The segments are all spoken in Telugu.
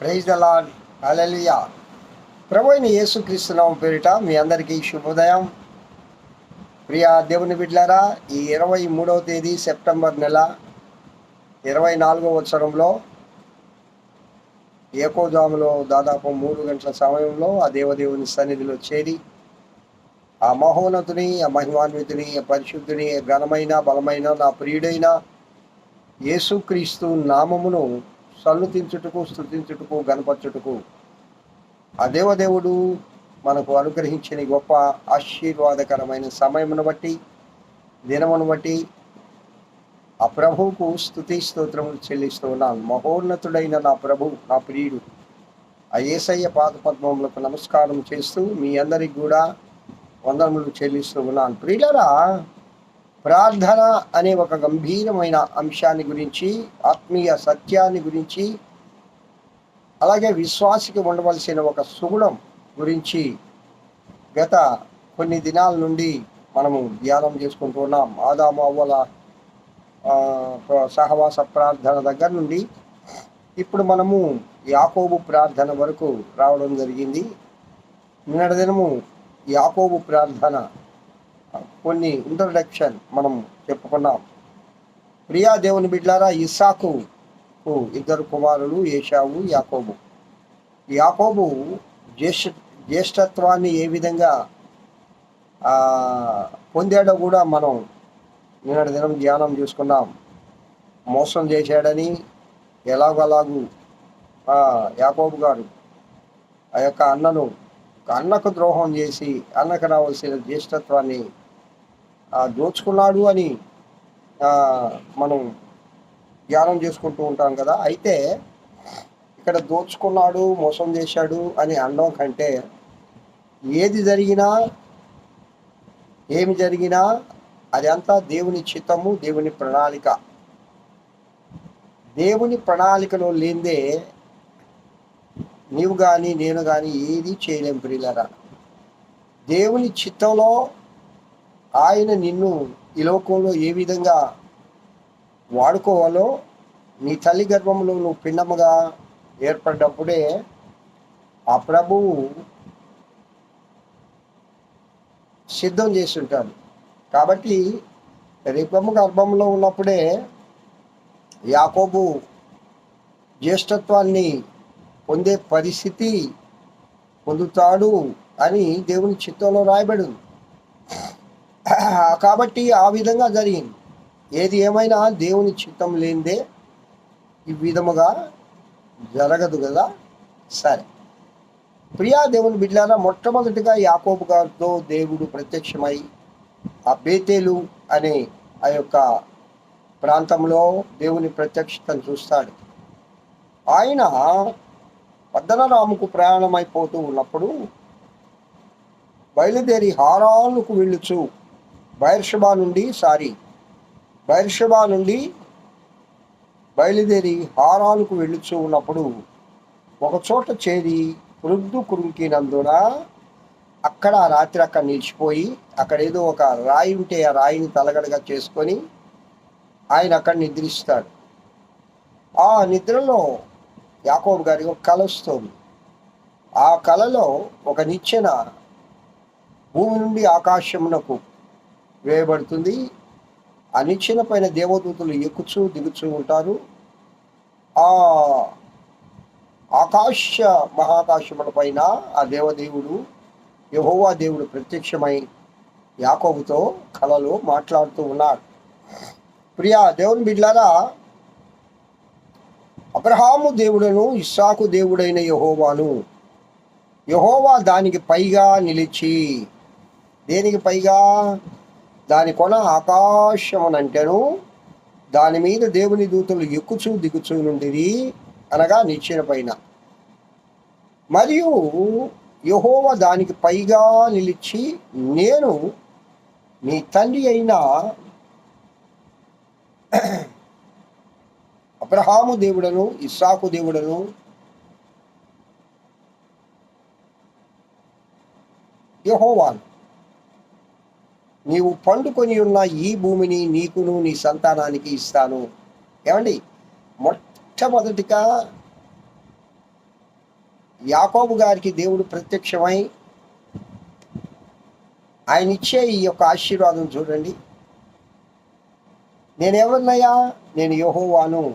ప్రైజ్ దలాన్ అలలియా ప్రభు అయిన యేసుక్రీస్తునామ పేరిట మీ అందరికీ శుభోదయం. ప్రియా దేవుని బిడ్లారా ఈ ఇరవై మూడవ తేదీ సెప్టెంబర్ నెల ఇరవై నాలుగవ సంవత్సరంలో ఏకోజాములో దాదాపు మూడు గంటల సమయంలో ఆ దేవదేవుని సన్నిధిలో చేరి ఆ మహోన్నతుని ఆ మహిమాన్వితుని పరిశుద్ధుని ఘనమైన బలమైన నా ప్రియుడైన యేసుక్రీస్తు నామమును సన్నుతించుటకు స్థుతించుటకు గణపరచుటకు. ఆ దేవదేవుడు మనకు అనుగ్రహించిన గొప్ప ఆశీర్వాదకరమైన సమయమును బట్టి దినమును బట్టి ఆ ప్రభువుకు స్థుతి స్తోత్రములు చెల్లిస్తూ ఉన్నాను. మహోన్నతుడైన నా ప్రభు నా ప్రియుడు. ఆ ఏసయ్య పాద పద్మములకు నమస్కారం చేస్తూ మీ అందరికి కూడా వందనములు చెల్లిస్తూ ఉన్నాను. ప్రియులరా ప్రార్థన అనే ఒక గంభీరమైన అంశాన్ని గురించి ఆత్మీయ సత్యాన్ని గురించి అలాగే విశ్వాసికి ఉండవలసిన ఒక సుగుణం గురించి గత కొన్ని దినాల నుండి మనము ధ్యానం చేసుకుంటూ ఉన్నాం. ఆదామావల సహవాస ప్రార్థన దగ్గర నుండి ఇప్పుడు మనము యాకోబు ప్రార్థన వరకు రావడం జరిగింది. నిన్నటి దినము యాకోబు ప్రార్థన కొన్ని ఇంట్రొడక్షన్ మనం చెప్పుకున్నాం. ప్రియా దేవుని బిడ్లారా ఇసాకు ఇద్దరు కుమారులు ఏషావు యాకోబు. యాకోబు జ్యేష్ఠ జ్యేష్ఠత్వాన్ని ఏ విధంగా పొందాడో కూడా మనం నిన్నటి దినం ధ్యానం చేసుకున్నాం. మోసం చేశాడని ఎలాగలాగు యాకోబు గారు ఆ యొక్క అన్నను అన్నకు ద్రోహం చేసి అన్నకు రావాల్సిన జ్యేష్ఠత్వాన్ని దోచుకున్నాడు అని మనం ధ్యానం చేసుకుంటూ ఉంటాం కదా. అయితే ఇక్కడ దోచుకున్నాడు మోసం చేశాడు అని అనడం కంటే ఏది జరిగినా ఏమి జరిగినా అదంతా దేవుని చిత్తము దేవుని ప్రణాళిక. దేవుని ప్రణాళికలో లేదే నీవు కానీ నేను కానీ ఏది చేయలేం ప్రియులరా. దేవుని చిత్తంలో ఆయన నిన్ను ఈ లోకంలో ఏ విధంగా వాడుకోవాలో నీ తల్లి గర్భంలో నువ్వు పిండముగా ఏర్పడ్డప్పుడే ఆ ప్రభువు సిద్ధం చేసి ఉంటాడు కాబట్టి రేపమ్మ గర్భంలో ఉన్నప్పుడే యాకోబు జ్యేష్ఠత్వాన్ని పొందే పరిస్థితి పొందుతాడు అని దేవుని చిత్తంలో రాయబడింది. కాబట్టి ఆ విధంగా జరిగింది. ఏది ఏమైనా దేవుని చిత్తం లేనిదే ఈ విధముగా జరగదు కదా? సరే. ప్రియా దేవుని బిడ్డారా మొట్టమొదటిగా యాకోబు గారితో దేవుడు ప్రత్యక్షమై ఆ బేతేలు అనే ఆ యొక్క ప్రాంతంలో దేవుని ప్రత్యక్షతను చూస్తాడు. ఆయన పద్దనరాముకు ప్రయాణమైపోతూ ఉన్నప్పుడు బయలుదేరి హారాలకు వెళ్ళుచు బైర్షబా నుండి సారీ బైర్షబా నుండి బయలుదేరి హారాలకు వెళ్ళుచూ ఉన్నప్పుడు ఒకచోట చేరి వృద్ధు కురుంకినందున అక్కడ ఆ రాత్రి అక్కడ నిలిచిపోయి అక్కడ ఏదో ఒక రాయి ఉంటే ఆ రాయిని తలగడగా చేసుకొని ఆయన అక్కడ నిద్రిస్తాడు. ఆ నిద్రలో యాకోబు గారి ఒక కళ వస్తుంది. ఆ కలలో ఒక నిచ్చెన భూమి నుండి ఆకాశమునకు వేయబడుతుంది. ఆ నిచ్చెన పైన దేవదూతలు ఎక్కుచూ దిగుచూ ఉంటారు. ఆ ఆకాశ మహాకాశముల పైన ఆ దేవదేవుడు యహోవా దేవుడు ప్రత్యక్షమై యాకోబుతో కలలో మాట్లాడుతూ ఉన్నాడు ప్రియా దేవుని బిడ్లారా అబ్రహాము దేవుడను ఇస్సాకు దేవుడైన యహోవాను యహోవా దానికి పైగా నిలిచి దేనికి పైగా? దాని కొన ఆకాశమనంటేను దాని మీద దేవుని దూతలు ఎక్కుచూ దిగుచూ నుండిది అనగా నిచ్చెన పైన మరియు యహోవ దానికి పైగా నిలిచి నేను నీ తండ్రి అయిన అబ్రహాము దేవుడను ఇస్సాకు దేవుడను యహోవాను. నీవు పండుకొని ఉన్న ఈ భూమిని నీకును నీ సంతానానికి ఇస్తాను. ఏమండి? మొట్టమొదటిగా యాకోబు గారికి దేవుడు ప్రత్యక్షమై ఆయన ఇచ్చే ఈ యొక్క ఆశీర్వాదం చూడండి. నేనెవరినయ్యా నేను యోహోవాను.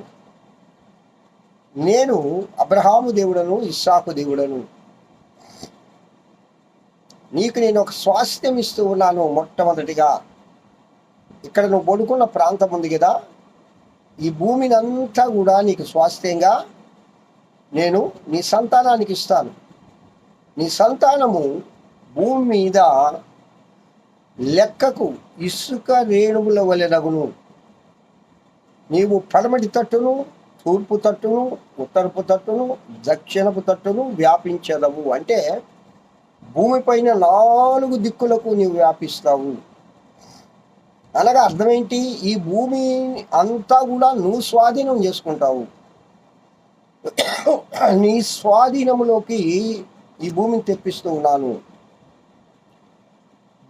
నేను అబ్రహాము దేవుడను ఇస్సాకు దేవుడను. నీకు నేను ఒక స్వాస్థ్యం ఇస్తూ ఉన్నాను మొట్టమొదటిగా. ఇక్కడ నువ్వు పడుకున్న ప్రాంతం ఉంది కదా ఈ భూమిని అంతా కూడా నీకు స్వాస్థ్యంగా నేను నీ సంతానానికి ఇస్తాను. నీ సంతానము భూమి మీద లెక్కకు ఇసుక రేణువుల వలె నగును. నీవు పడమటి తట్టును తూర్పు తట్టును ఉత్తరపు తట్టును దక్షిణపు తట్టును వ్యాపించదవు. అంటే భూమిపైన నాలుగు దిక్కులకు నీవు వ్యాపిస్తావు. అనగా అర్థమేంటి? ఈ భూమి అంతా కూడా నువ్వు స్వాధీనం చేసుకుంటావు. నీ స్వాధీనంలోకి ఈ భూమిని తెప్పిస్తూ ఉన్నాను.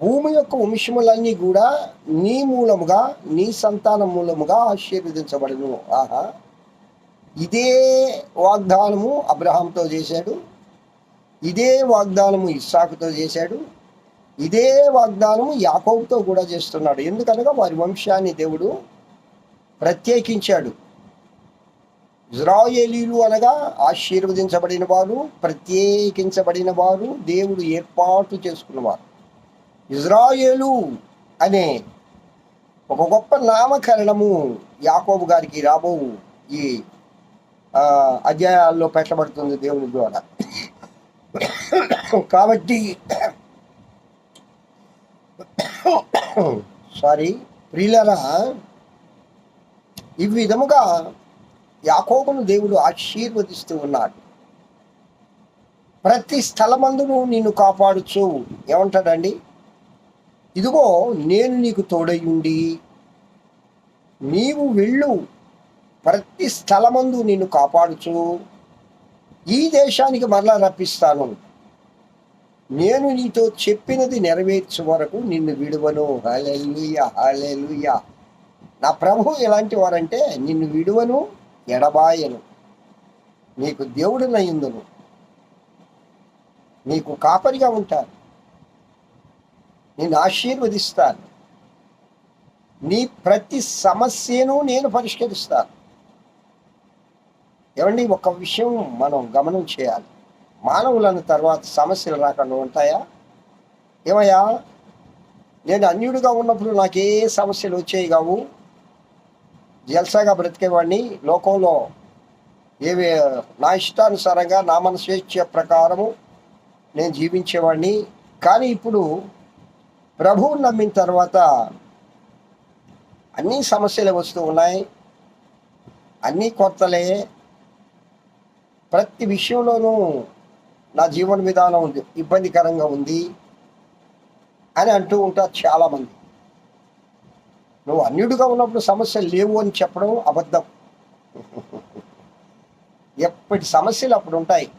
భూమి యొక్క వంశములన్నీ కూడా నీ మూలముగా నీ సంతానం మూలముగా ఆశీర్వదించబడను. ఆహా. ఇదే వాగ్దానము అబ్రహాంతో చేశాడు. ఇదే వాగ్దానము ఇస్సాకుతో చేశాడు. ఇదే వాగ్దానము యాకోబుతో కూడా చేస్తున్నాడు. ఎందుకనగా వారి వంశాన్ని దేవుడు ప్రత్యేకించాడు. ఇజ్రాయేలీలు అనగా ఆశీర్వదించబడిన వారు ప్రత్యేకించబడిన వారు దేవుడు ఏర్పాటు చేసుకున్నవారు. ఇజ్రాయేలు అనే ఒక గొప్ప నామకరణము యాకోబు గారికి రాబో ఈ అధ్యాయాల్లో పెట్టబడుతుంది దేవుని ద్వారా. కాబట్టి సారీ ప్రియులరా ఈ విధముగా యాకోబును దేవుడు ఆశీర్వదిస్తూ ఉన్నాడు. ప్రతి స్థలమందును నిన్ను కాపాడుచు. ఏమంటాడండి? ఇదిగో నేను నీకు తోడయుండి నీవు వెళ్ళు. ప్రతి స్థలమందు నిన్ను కాపాడుచు. ఈ దేశానికి మరలా రప్పిస్తాను. నేను నీతో చెప్పినది నెరవేర్చే వరకు నిన్ను విడువను. హలెలుయ హలెలుయ నా ప్రభు ఎలాంటి వారంటే నిన్ను విడువను ఎడబాయను. నీకు దేవుడు నయ్యుందును నీకు కాపరిగా ఉంటాను. నిన్ను ఆశీర్వదిస్తాను. నీ ప్రతి సమస్యను నేను పరిష్కరిస్తాను. ఏమండి ఒక విషయం మనం గమనం చేయాలి. మానవులను తర్వాత సమస్యలు రాకుండా ఉంటాయా? ఏమయ్యా? నేను అన్యుడిగా ఉన్నప్పుడు నాకే సమస్యలు వచ్చేవి కావు. జల్సాగా బ్రతికేవాడిని. లోకంలో ఏవి నా ఇష్టానుసారంగా నా మన స్వేచ్ఛ ప్రకారము నేను జీవించేవాడిని. కానీ ఇప్పుడు ప్రభువు నమ్మిన తర్వాత అన్ని సమస్యలు వస్తూ ఉన్నాయి. అన్నీ కొత్తలే ప్రతి విషయంలోనూ నా జీవన విధానం ఉంది ఇబ్బందికరంగా ఉంది అని అంటూ ఉంటారు చాలామంది. నువ్వు అన్యుడిగా ఉన్నప్పుడు సమస్యలు లేవు అని చెప్పడం అబద్ధం. ఎప్పటి సమస్యలు అప్పుడు ఉంటాయి.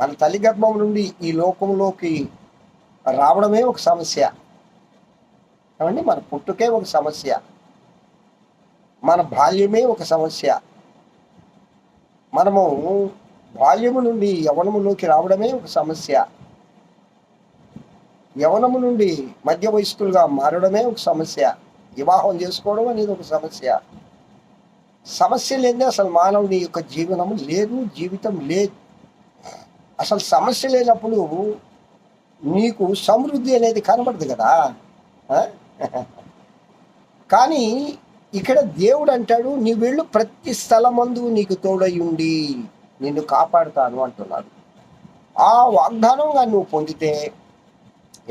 మన తల్లి గర్భం నుండి ఈ లోకంలోకి రావడమే ఒక సమస్య. ఏమండి? మన పుట్టుకే ఒక సమస్య. మన బాల్యమే ఒక సమస్య. మనము బాల్యము నుండి యవనములోకి రావడమే ఒక సమస్య. యవనము నుండి మధ్య వయస్కులుగా మారడమే ఒక సమస్య. వివాహం చేసుకోవడం అనేది ఒక సమస్య. సమస్య లేదే అసలు మానవుని యొక్క జీవనము లేదు జీవితం లేదు. అసలు సమస్య లేనప్పుడు నీకు సమృద్ధి అనేది కనబడదు కదా? కానీ ఇక్కడ దేవుడు అంటాడు నీ వెళ్ళు ప్రతి స్థలమందు నీకు తోడై ఉండి. నిన్ను కాపాడుతాను అంటున్నాడు. ఆ వాగ్దానంగా నువ్వు పొందితే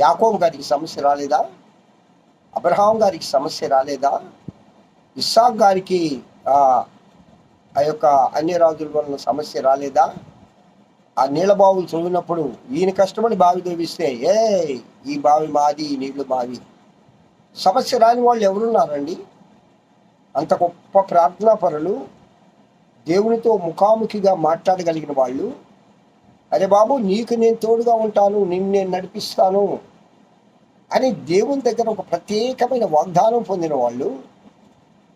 యాకోబు గారికి సమస్య రాలేదా? అబ్రహాం గారికి సమస్య రాలేదా? ఇస్సాక్ గారికి ఆ యొక్క అన్ని రాజుల వలన సమస్య రాలేదా? ఆ నీళ్ళ బావులు చదివినప్పుడు ఈయన కష్టపడి బావి తవ్విస్తే ఏ ఈ బావి మాది ఈ నీళ్ళు బావి సమస్య రాని వాళ్ళు ఎవరున్నారండి? అంత గొప్ప ప్రార్థనా పరులు దేవునితో ముఖాముఖిగా మాట్లాడగలిగిన వాళ్ళు అరే బాబు నీకు నేను తోడుగా ఉంటాను నిన్ను నేను నడిపిస్తాను అని దేవుని దగ్గర ఒక ప్రత్యేకమైన వాగ్దానం పొందిన వాళ్ళు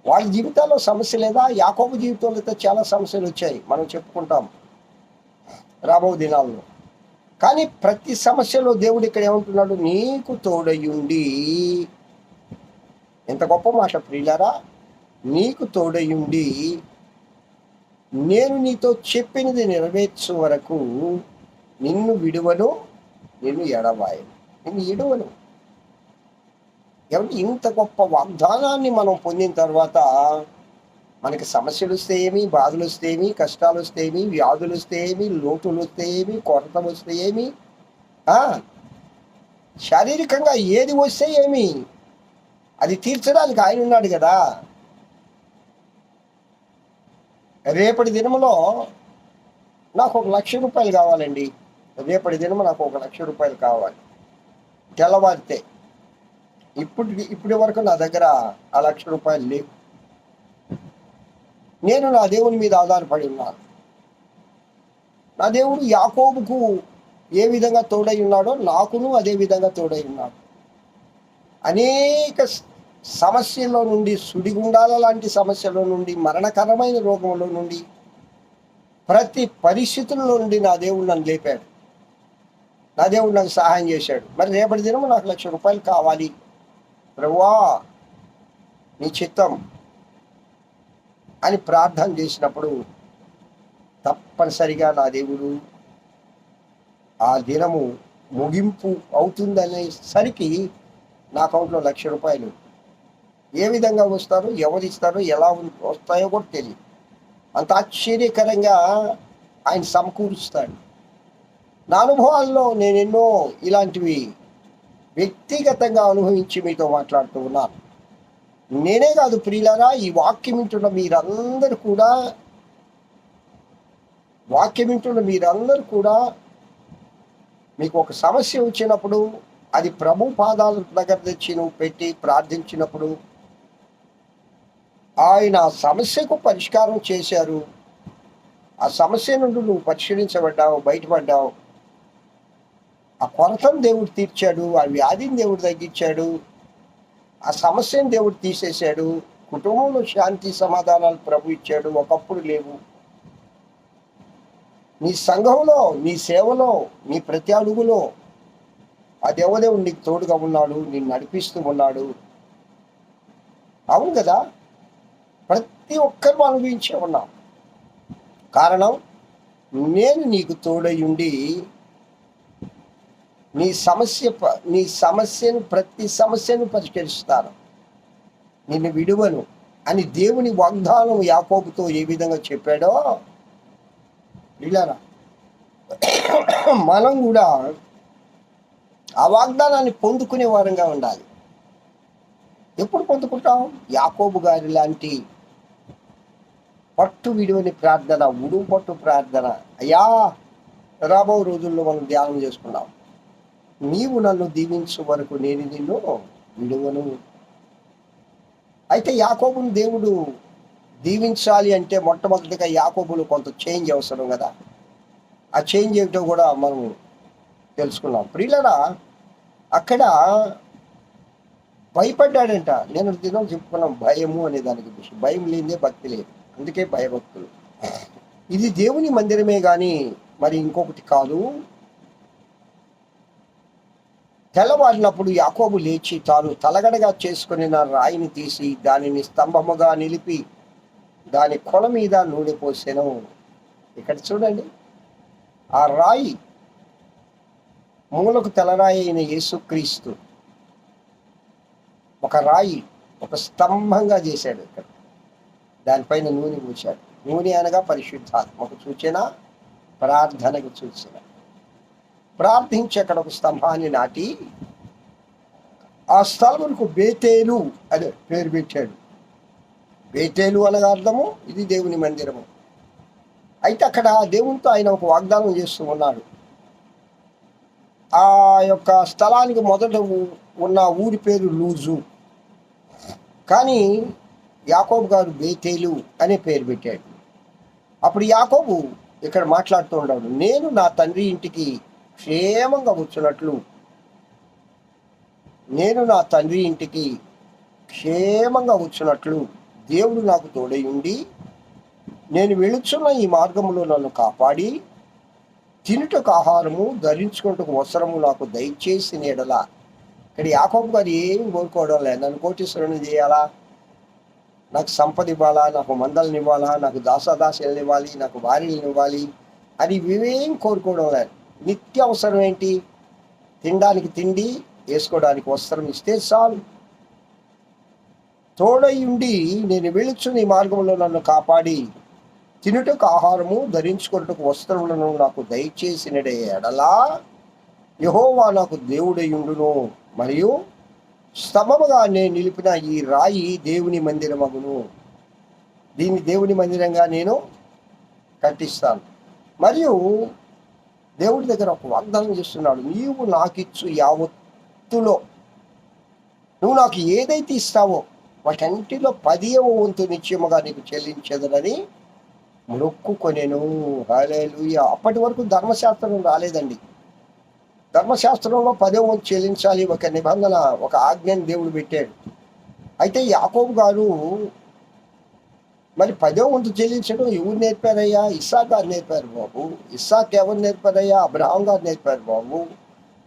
వాళ్ళ జీవితాల్లో సమస్య లేదా? యాకోబు జీవితంలో అయితే చాలా సమస్యలు వచ్చాయి మనం చెప్పుకుంటాం రాబో దినాల్లో. కానీ ప్రతి సమస్యలో దేవుడు ఇక్కడ ఏమంటున్నాడు? నీకు తోడయ్యుండి ఎంత గొప్ప మాట ప్రియులారా. నీకు తోడయ్యుండి నేను నీతో చెప్పినది నెరవేర్చే వరకు నిన్ను విడువను నిన్ను ఎడవాయను నిన్ను ఇడువను ఏమంటే ఇంత గొప్ప వాగ్దానాన్ని మనం పొందిన తర్వాత మనకి సమస్యలు వస్తే ఏమి బాధలు వస్తే ఏమి కష్టాలు వస్తే ఏమి వ్యాధులు వస్తే ఏమి లోటులు వస్తే ఏమి కొరత వస్తాయేమి? శారీరకంగా ఏది వస్తే ఏమి అది తీర్చడానికి ఆయన ఉన్నాడు కదా. రేపటి దినములో నాకు ఒక లక్ష రూపాయలు కావాలండి. రేపటి దినము నాకు ఒక లక్ష రూపాయలు కావాలి. తెల్లవారితే. ఇప్పుడు ఇప్పటి వరకు నా దగ్గర ఆ లక్ష రూపాయలు లేవు. నేను నా దేవుని మీద ఆధారపడి ఉన్నాను. నా దేవుడు యాకోబుకు ఏ విధంగా తోడై ఉన్నాడో నాకును అదే విధంగా తోడై ఉన్నాడు. అనేక సమస్యలో సమస్యల్లో నుండి సుడిగుండాల లాంటి సమస్యలో నుండి మరణకరమైన రోగంలో నుండి ప్రతి పరిస్థితుల్లో నుండి నా దేవుడు నన్ను లేపాడు. నా దేవుడు నాకు సహాయం చేశాడు. మరి రేపటి దినము నాకు లక్ష రూపాయలు కావాలి. ప్రభువా నీ చిత్తం అని ప్రార్థన చేసినప్పుడు తప్పనిసరిగా నా దేవుడు ఆ దినము ముగింపు అవుతుందనేసరికి నా అకౌంట్లో లక్ష రూపాయలు ఏ విధంగా వస్తారు ఎవరు ఇస్తారు ఎలా వస్తాయో కూడా తెలియదు. అంత ఆశ్చర్యకరంగా ఆయన సమకూరుస్తాడు. నా అనుభవాల్లో నేను ఎన్నో ఇలాంటివి వ్యక్తిగతంగా అనుభవించి మీతో మాట్లాడుతూ ఉన్నాను. నేనే కాదు ప్రియులారా ఈ వాక్యం వింటున్న మీరందరూ కూడా వాక్యం వింటున్న మీరందరూ కూడా మీకు ఒక సమస్య వచ్చినప్పుడు అది ప్రభు పాదాల దగ్గర తెచ్చి నువ్వు పెట్టి ప్రార్థించినప్పుడు ఆయన ఆ సమస్యకు పరిష్కారం చేశారు. ఆ సమస్య నుండి నువ్వు పరిశీలించబడ్డావు బయటపడ్డావు. ఆ కొరతను దేవుడు తీర్చాడు ఆ వ్యాధిని దేవుడు తగ్గించాడు ఆ సమస్యను దేవుడు తీసేశాడు. కుటుంబంలో శాంతి సమాధానాలు ప్రభు ఇచ్చాడు ఒకప్పుడు లేవు. నీ సంఘంలో నీ సేవలో నీ ప్రతి అడుగులో ఆ దేవదేవుడు నీకు తోడుగా ఉన్నాడు నిన్ను నడిపిస్తూ ఉన్నాడు. అవును కదా? ప్రతి ఒక్కరు అనుభవించే ఉన్నాం. కారణం నేను నీకు తోడై ఉండి నీ సమస్య నీ సమస్యను ప్రతి సమస్యను పరిష్కరిస్తాను. నిన్ను విడువను అని దేవుని వాగ్దానం యాకోబుతో ఏ విధంగా చెప్పాడో ఇలారా మనం కూడా ఆ వాగ్దానాన్ని పొందుకునే వారంగా ఉండాలి. ఎప్పుడు పొందుకుంటాం? యాకోబు గారి లాంటి పట్టు విడువని ప్రార్థన ఉడువు పట్టు ప్రార్థన. అయ్యా రాబో రోజుల్లో మనం ధ్యానం చేసుకున్నాం నీవు నన్ను దీవించు వరకు నేను నిన్ను విడువను. అయితే యాకోబును దేవుడు దీవించాలి అంటే మొట్టమొదటిగా యాకోబులు కొంత చేంజ్ అవసరం కదా. ఆ చేంజ్ ఏమిటో కూడా మనం తెలుసుకున్నాం ప్రియులరా అక్కడ భయపడ్డాడంట. నేను దినం చెప్పుకున్నాం భయము అనే దానికి విషయం భయం లేదే భక్తి లేదు. అందుకే భయభక్తులు. ఇది దేవుని మందిరమే కానీ మరి ఇంకొకటి కాదు. తెల్లవారినప్పుడు యాకోబు లేచి తాను తలగడగా చేసుకుని నా రాయిని తీసి దానిని స్తంభముగా నిలిపి దాని కొల మీద నూనె పోసాను. ఇక్కడ చూడండి. ఆ రాయి మూలకు తెలరాయి అయిన యేసుక్రీస్తు. ఒక రాయి ఒక స్తంభంగా చేశాడు ఇక్కడ. దానిపైన నూనె పోశాడు. నూనె అనగా పరిశుద్ధాత్మకు సూచన ప్రార్థనకు సూచన. ప్రార్థించి అక్కడ ఒక స్తంభాన్ని నాటి ఆ స్థలమునకు బేతేలు అనే పేరు పెట్టాడు. బేతేలు అనగా అర్థము ఇది దేవుని మందిరము. అయితే అక్కడ దేవునితో ఆయన ఒక వాగ్దానం చేస్తూ ఉన్నాడు. ఆ యొక్క స్థలానికి మొదట ఉన్న ఊరి పేరు లూజు. కానీ యాకోబు గారు బేతేలు అనే పేరు పెట్టాడు. అప్పుడు యాకోబు ఇక్కడ మాట్లాడుతూ ఉన్నాడు నేను నా తండ్రి ఇంటికి క్షేమంగా వచ్చినట్లు నేను నా తండ్రి ఇంటికి క్షేమంగా వచ్చినట్లు దేవుడు నాకు తోడై ఉండి నేను వెళుచున్న ఈ మార్గంలో నన్ను కాపాడి తినుటకు ఆహారము ధరించుకుంటకు వస్త్రము నాకు దయచేసి నీడలా ఇక్కడ యాకోబు గారు ఏం కోరుకోవడం లేదు. నన్ను కోటీశ్వరుని చేయాలా? నాకు సంపద ఇవ్వాలా? నాకు మందలను ఇవ్వాలా? నాకు దాసాదాసులను ఇవ్వాలి? నాకు భార్యలను ఇవ్వాలి? అని ఇవేం కోరుకోవడం లేదు. నిత్య అవసరం ఏంటి? తినడానికి తిండి వేసుకోవడానికి వస్త్రం ఇస్తే చాలు. తోడై ఉండి నేను వెళుచు నీ మార్గంలో నన్ను కాపాడి తినుటకు ఆహారము ధరించుకున్నటకు వస్త్రములను నాకు దయచేసినడే ఎడలా? యహోవా నాకు దేవుడయుండును మరియు స్తంభముగా నేను నిలిపిన ఈ రాయి దేవుని మందిరమగును. దీన్ని దేవుని మందిరంగా నేను కట్టిస్తాను. మరియు దేవుడి దగ్గర ఒక వాగ్దానం చేస్తున్నాడు నీవు నాకిచ్చు యావత్తులో నువ్వు నాకు ఏదైతే ఇస్తావో వాటంటిలో పదియవ వంతు నిశ్చయముగా నీకు చెల్లించదనని మొక్కుకొనేను హాలేలుయ అప్పటి వరకు ధర్మశాస్త్రం రాలేదండి. ధర్మశాస్త్రంలో పదే వంతు చెల్లించాలి ఒక నిబంధన ఒక ఆజ్ఞని దేవుడు పెట్టాడు. అయితే యాకోబు గారు మరి పదో వంతు చెల్లించడం ఎవరు నేర్పారయ్యా? ఇస్సాక్ గారు నేర్పారు బాబు. ఇస్సాక్ ఎవరు నేర్పారయ్యా? అబ్రహాం గారు నేర్పారు బాబు.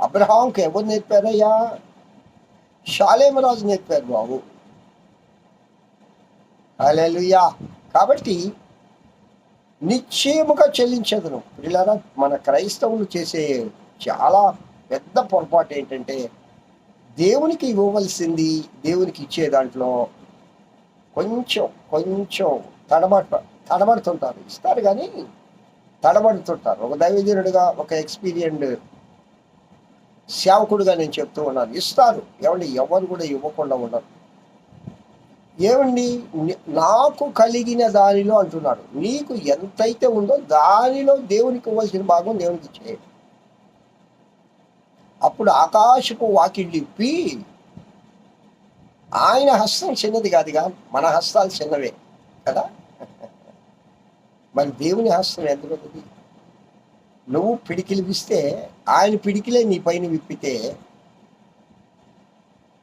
అబ్రహాంకి ఎవరు నేర్పారయ్యా? షాలేమరాజు నేర్పారు బాబు. అలెలుయా కాబట్టి నిశ్చయముగా చెల్లించదును. పిల్లరా మన క్రైస్తవులు చేసే చాలా పెద్ద పొరపాటు ఏంటంటే దేవునికి ఇవ్వవలసింది దేవునికి ఇచ్చే దాంట్లో కొంచెం కొంచెం తడబడ తడబడుతుంటారు. ఇస్తారు కానీ తడబడుతుంటారు. ఒక దైవజనుడిగా ఒక ఎక్స్పీరియన్డ్ సేవకుడుగా నేను చెప్తూ ఉన్నాను. ఇస్తారు. ఏమండి? ఎవరు కూడా ఇవ్వకుండా ఉండరు. ఏమండి? నాకు కలిగిన దానిలో అంటున్నాడు. నీకు ఎంతైతే ఉందో దానిలో దేవునికి ఇవ్వాల్సిన భాగం దేవునికి చేయండి అప్పుడు ఆకాశపు వాకిళ్ళిప్పి ఆయన హస్తం చిన్నది కాదుగా మన హస్తాలు చిన్నవే కదా? మరి దేవుని హస్తం ఎంత పెద్దది నువ్వు పిడికిలు విస్తే ఆయన పిడికిలే నీ పైన విప్పితే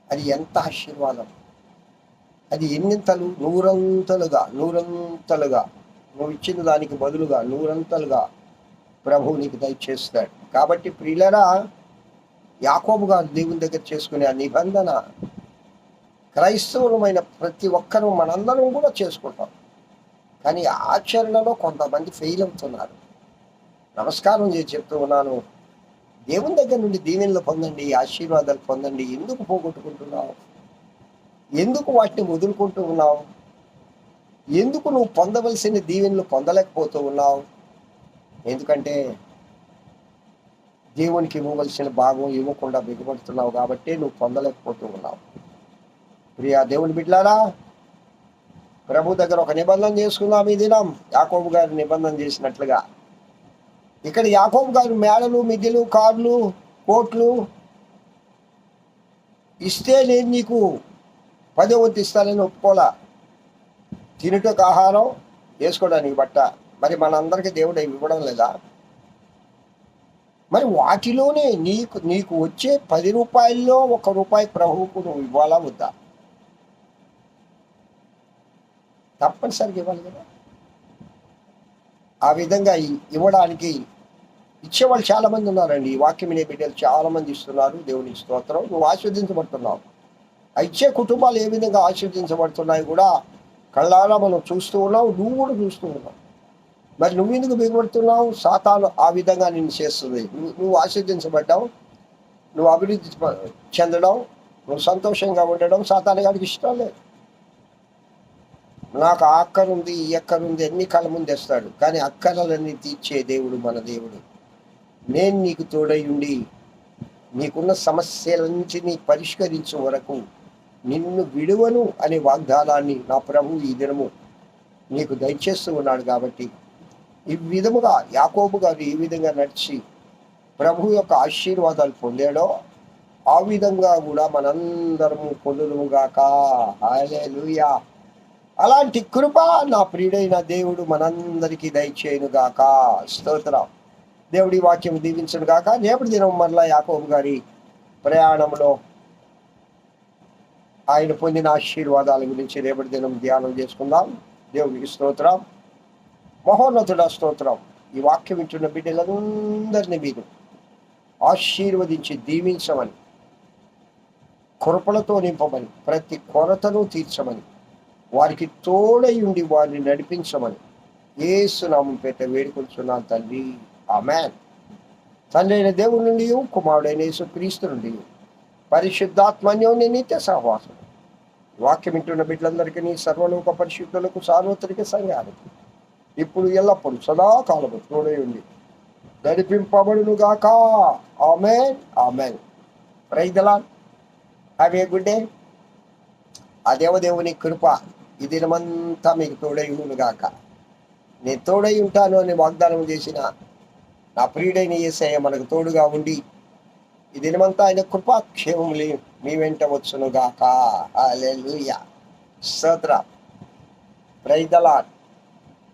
అది ఎంత ఆశీర్వాదం? అది ఎన్నింతలు? నూరంతలుగా నూరంతలుగా. నువ్వు ఇచ్చిన దానికి బదులుగా నూరంతలుగా ప్రభువు నీకు దయచేస్తాడు కాబట్టి ప్రియులరా యాకోబు గారు దేవుని దగ్గర చేసుకునే ఆ నిబంధన క్రైస్తవులమైన ప్రతి ఒక్కరూ మనందరం కూడా చేసుకుంటాం. కానీ ఆచరణలో కొంతమంది ఫెయిల్ అవుతున్నారు. నమస్కారం చేసి చెప్తూ ఉన్నాను దేవుని దగ్గర నుండి దీవెనలు పొందండి ఆశీర్వాదాలు పొందండి. ఎందుకు పోగొట్టుకుంటున్నావు? ఎందుకు వాటిని వదులుకుంటూ ఉన్నావు? ఎందుకు నువ్వు పొందవలసిన దీవెనలు పొందలేకపోతూ ఉన్నావు? ఎందుకంటే దేవునికి ఇవ్వవలసిన భాగం ఇవ్వకుండా బిగపడుతున్నావు కాబట్టి నువ్వు పొందలేకపోతూ ఉన్నావు. ప్రియా దేవుని బిడ్లారా ప్రభు దగ్గర ఒక నిబంధన చేసుకుందాం ఈ దినం. యాకోబు గారు నిబంధన చేసినట్లుగా. ఇక్కడ యాకోబు గారు మేడలు మిద్దెలు కార్లు కోట్లు ఇస్తే నేను నీకు పదే వంతు ఇస్తానని ఒప్పుకోలా తినుటకు ఆహారం వేసుకోవడానికి బట్ట. మరి మనందరికీ దేవుడు అవి ఇవ్వడం లేదా? మరి వాటిలోనే నీకు నీకు వచ్చే పది రూపాయల్లో ఒక రూపాయి ప్రభువుకు నువ్వు ఇవ్వాలా వద్దా? తప్పనిసరిగా ఇవ్వాలి కదా. ఆ విధంగా ఇవ్వడానికి ఇచ్చేవాళ్ళు చాలామంది ఉన్నారండి. ఈ వాక్యం వినే బిడ్డలు చాలామంది ఇస్తున్నారు. దేవుని స్తోత్రం. నువ్వు ఆస్వాదించబడుతున్నావు ఆ ఇచ్చే కుటుంబాలు ఏ విధంగా ఆస్వాదించబడుతున్నాయి కూడా కళ్ళారా మనం చూస్తూ ఉన్నావు నువ్వు కూడా చూస్తూ ఉన్నావు. మరి నువ్వు ఎందుకు బిగబడుతున్నావు సాతాను ఆ విధంగా నిన్ను చేస్తుంది. నువ్వు ఆశీర్దించబడ్డావు ఆస్వాదించబడ్డావు నువ్వు అభివృద్ధి చెందడం నువ్వు సంతోషంగా ఉండడం సాతాను గారికి ఇష్టం లేదు. నాకు ఆ అక్కరుంది ఈ అక్కరుంది అన్ని కళ ముందేస్తాడు. తెస్తాడు కానీ అక్కరలన్నీ తీర్చే దేవుడు మన దేవుడు. నేను నీకు తోడై ఉండి నీకున్న సమస్యలన్నింటినీ పరిష్కరించే వరకు నిన్ను విడువను అనే వాగ్దానాన్ని నా ప్రభు ఈ దినము నీకు దయచేస్తూ ఉన్నాడు కాబట్టి ఈ విధముగా యాకోబు గారు ఈ విధంగా నడిచి ప్రభు యొక్క ఆశీర్వాదాలు పొందాడో ఆ విధంగా కూడా మనందరము పొందుగాక హల్లెలూయా. అలాంటి కృప నా ప్రియుడైన దేవుడు మనందరికీ దయచేయును గాక. స్తోత్రం. దేవుడి వాక్యం దీవించను గాక. రేపటి దినం మరలా యాకోబు గారి ప్రయాణంలో ఆయన పొందిన ఆశీర్వాదాల గురించి రేపటి దినం ధ్యానం చేసుకుందాం. దేవునికి స్తోత్రం. మహోన్నతుడ స్తోత్రం. ఈ వాక్యం వింటున్న బిడ్డలందరినీ మీరు ఆశీర్వదించి దీవించమని కృపలతో నింపమని ప్రతి కొరతను తీర్చమని వారికి తోడై ఉండి వారిని నడిపించమని ఏసునామం పేట వేడుకొంచున్నాను తండ్రి మ్యాన్ తండ్రి అయిన దేవుడి నుండి కుమారుడైన యేసు క్రీస్తు నుండి పరిశుద్ధాత్మన్యోని నిత్య సహవాసం. వాక్యం వింటున్న బిడ్డలందరికీ సర్వలోక పరిశుద్ధులకు సార్వత్రిక సంఘానికి ఇప్పుడు ఎల్లప్పుడు సదాకాలము తోడై ఉండి నడిపింపబడును గాక. Amen. Amen. Have a good day ఆ దేవదేవుని కృప ఈ దినమంతా మీకు తోడై ఉండును గాక. నేను తోడై ఉంటాను అని వాగ్దానం చేసిన నా ప్రియుడైన ఏసయ్య మనకు తోడుగా ఉండి ఈ దినమంతా ఆయన కృపాక్షేమములు మీ వెంట వచ్చును గాక. సోత్ర. ప్రైదలాట్